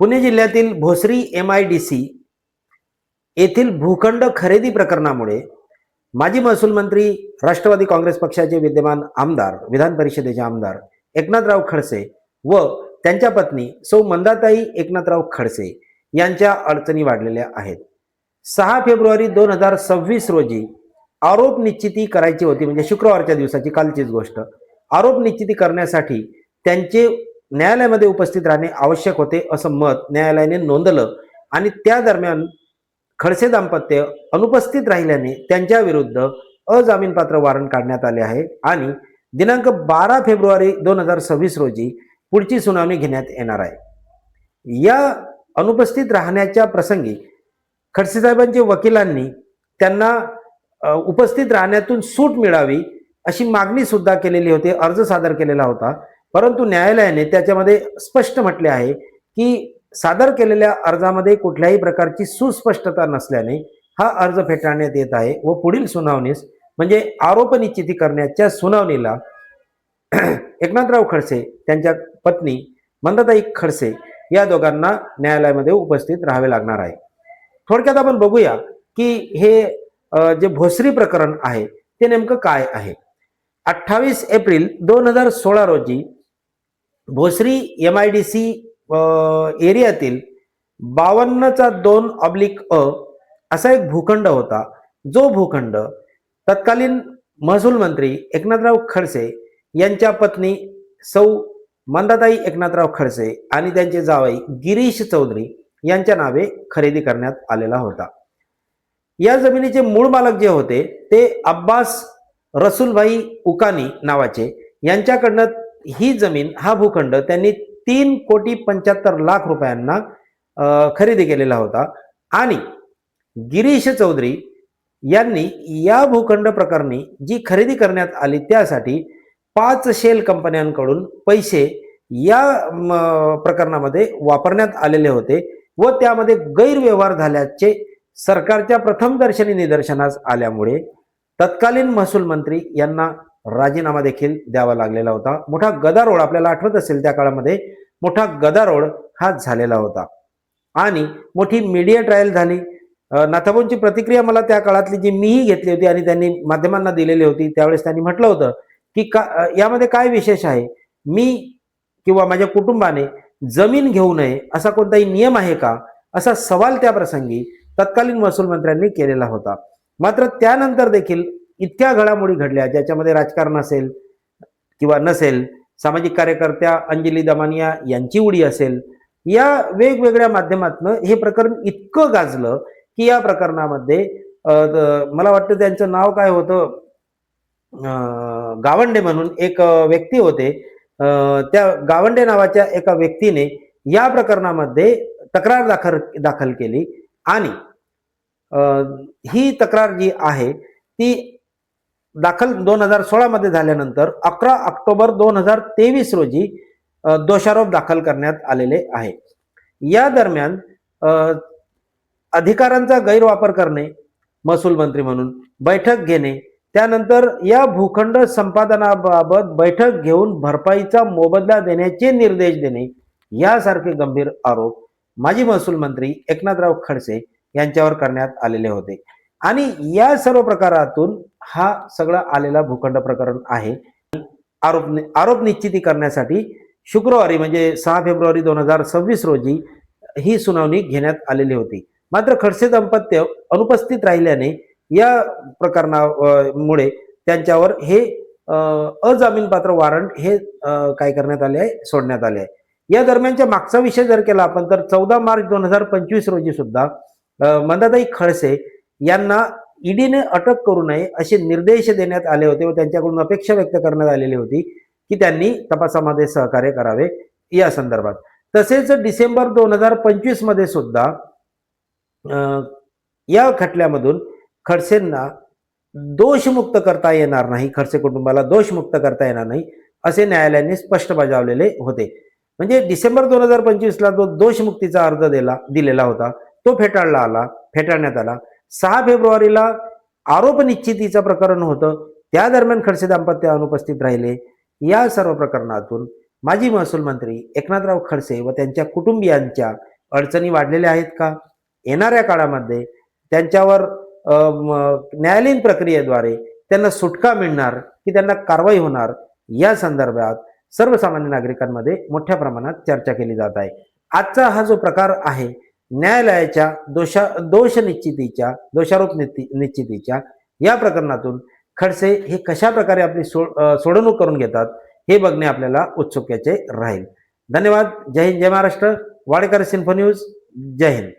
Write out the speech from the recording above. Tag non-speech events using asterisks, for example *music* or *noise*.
पुणे जिल्ह्यातील Bhosari M I D C येथील भूखंड खरेदी प्रकरणामुळे माजी महसूल मंत्री राष्ट्रवादी काँग्रेस पक्षाचे विद्यमान आमदार विधान परिषदेचे आमदार एकनाथराव खडसे व त्यांच्या पत्नी सौ मंदाताई एकनाथराव खडसे यांच्या अडचणी वाढलेल्या आहेत. सहा फेब्रुवारी दोन हजार सव्वीस रोजी आरोप निश्चिती करायची होती म्हणजे शुक्रवारच्या दिवसाची कालचीच गोष्ट. आरोप निश्चिती करण्यासाठी त्यांचे न्यायालयामध्ये उपस्थित राहणे आवश्यक होते असं मत न्यायालयाने नोंदलं आणि त्या दरम्यान खडसे दाम्पत्य अनुपस्थित राहिल्याने त्यांच्या विरुद्ध अजामीनपात्र वॉरंट काढण्यात आले आहे आणि दिनांक बारा फेब्रुवारी दोन हजार सव्वीस रोजी पुढची सुनावणी घेण्यात येणार आहे. या अनुपस्थित राहण्याच्या प्रसंगी खडसेसाहेबांचे वकिलांनी त्यांना उपस्थित राहण्यातून सूट मिळावी अशी मागणी सुद्धा केलेली होती अर्ज सादर केलेला होता. परंतु न्यायालयाने त्याच्यामध्ये स्पष्ट म्हटले आहे की सादर केलेल्या अर्जामध्ये कुठल्याही प्रकारची सुस्पष्टता नसल्याने हा अर्ज फेटाळण्यात येत आहे व पुढील सुनावणीस म्हणजे आरोप निश्चिती करण्याच्या सुनावणीला *clears throat* एकनाथराव खडसे त्यांच्या पत्नी मंदताई खडसे या दोघांना न्यायालयामध्ये उपस्थित राहावे लागणार आहे. थोडक्यात आपण बघूया की हे जे भोसरी प्रकरण आहे ते नेमकं काय आहे? अठ्ठावीस एप्रिल दोन हजार सोळा रोजी Bhosari M I D C एरियातील बावन्नचा दोन ऑब्लिक अ असा एक भूखंड होता. जो भूखंड तत्कालीन महसूल मंत्री एकनाथराव खडसे यांच्या पत्नी सौ मंदाताई एकनाथराव खडसे आणि त्यांचे जावई गिरीश चौधरी यांच्या नावे खरेदी करण्यात आलेला होता. या जमिनीचे मूळ मालक जे होते ते अब्बास रसूलभाई उकानी नावाचे यांच्याकडनं ही जमीन हा भूखंड त्यांनी तीन कोटी पंच्याहत्तर लाख रुपयांना खरेदी केलेला होता. आणि गिरीश चौधरी यांनी या भूखंड प्रकरणी जी खरेदी करण्यात आली त्यासाठी पाच शेल कंपन्यांकडून पैसे या म, प्रकरणामध्ये वापरण्यात आलेले होते व त्यामध्ये गैरव्यवहार झाल्याचे सरकारच्या प्रथमदर्शनी निदर्शनास आल्यामुळे तत्कालीन महसूल मंत्री यांना राजीनामा देखील द्यावा लागलेला होता. मोठा गदारोळ आपल्याला आठवत असेल त्या काळामध्ये मोठा गदारोळ हा झालेला होता. आणि मोठी मीडिया ट्रायल झाली. नाथाबोंची प्रतिक्रिया मला त्या काळातली जी मीही घेतली होती आणि त्यांनी माध्यमांना दिलेली होती त्यावेळेस त्यांनी म्हटलं होतं की का यामध्ये काय विशेष आहे? मी किंवा माझ्या कुटुंबाने जमीन घेऊ नये असा कोणताही नियम आहे का? असा सवाल त्या प्रसंगी तत्कालीन महसूल मंत्र्यांनी केलेला होता. मात्र त्यानंतर देखील इतक्या घडामोडी घडल्या ज्याच्यामध्ये राजकारण असेल किंवा नसेल सामाजिक कार्यकर्त्या अंजली दमानिया यांची उडी असेल या वेगवेगळ्या माध्यमातनं हे प्रकरण इतकं गाजलं की या प्रकरणामध्ये मला वाटतं त्यांचं नाव काय होतं? गावंडे म्हणून एक व्यक्ती होते. त्या गावंडे नावाच्या एका व्यक्तीने या प्रकरणामध्ये तक्रार दाखल दाखल केली आणि ही तक्रार जी आहे ती दाखल दोन हजार सोळा मध्ये झाल्यानंतर अकरा ऑक्टोबर दोन हजार तेवीस रोजी दोषारोप दाखल करण्यात आलेले आहे. या दरम्यान अधिकारांचा गैरवापर करणे महसूल मंत्री म्हणून बैठक घेणे त्यानंतर या भूखंड संपादनाबाबत बैठक घेऊन भरपाईचा मोबदला देण्याचे निर्देश देणे यासारखे गंभीर आरोप माजी महसूल मंत्री एकनाथराव खडसे यांच्यावर करण्यात आलेले होते. आणि या सर्व प्रकारातून हा सगळा आलेला भूखंड प्रकरण आहे. आरोप आरोप निश्चिती करण्यासाठी शुक्रवारी म्हणजे सहा फेब्रुवारी दोन हजार सव्वीस रोजी ही सुनावणी घेण्यात आलेली होती. मात्र खडसे दाम्पत्य अनुपस्थित राहिल्याने या प्रकरणामुळे त्यांच्यावर हे अजामीनपात्र वॉरंट हे काय करण्यात आले आहे? सोडण्यात आले आहे. या दरम्यानच्या मागचा विषय जर केला आपण तर चौदा मार्च दोन हजार पंचवीस रोजी सुद्धा मंदाताई खडसे यांना ईडीने अटक करू नये असे निर्देश देण्यात आले होते व त्यांच्याकडून अपेक्षा व्यक्त करण्यात आलेली होती की त्यांनी तपासामध्ये सहकार्य करावे या संदर्भात. तसेच डिसेंबर दोन हजार पंचवीसमध्ये सुद्धा या खटल्यामधून खडसेंना दोषमुक्त करता येणार नाही खडसे कुटुंबाला दोषमुक्त करता येणार नाही असे न्यायालयाने स्पष्ट बजावलेले होते. म्हणजे डिसेंबर दोन हजार पंचवीसला जो दोषमुक्तीचा अर्ज दिला दिलेला होता तो फेटाळला आला फेटाळण्यात आला. सहा फेब्रुवारीला आरोप निश्चितीचं प्रकरण होतं. त्या दरम्यान खडसे दाम्पत्य अनुपस्थित राहिले. या सर्व प्रकरणातून माजी महसूल मंत्री एकनाथराव खडसे व त्यांच्या कुटुंबियांच्या अडचणी वाढलेल्या आहेत का? येणाऱ्या काळामध्ये त्यांच्यावर न्यायालयीन प्रक्रियेद्वारे त्यांना सुटका मिळणार की त्यांना कारवाई होणार या संदर्भात सर्वसामान्य नागरिकांमध्ये मोठ्या प्रमाणात चर्चा केली जात आहे. आजचा हा जो प्रकार आहे न्यायालयाच्या दोषा दोष निश्चितीच्या दोषारोप निश्चितीच्या या प्रकरणातून खडसे हे कशा प्रकारे आपली सो सोडवणूक करून घेतात हे बघणे आपल्याला उत्सुक्याचे राहील. धन्यवाद. जय हिंद जय महाराष्ट्र. वाडेकर सिन्फो न्यूज जय हिंद.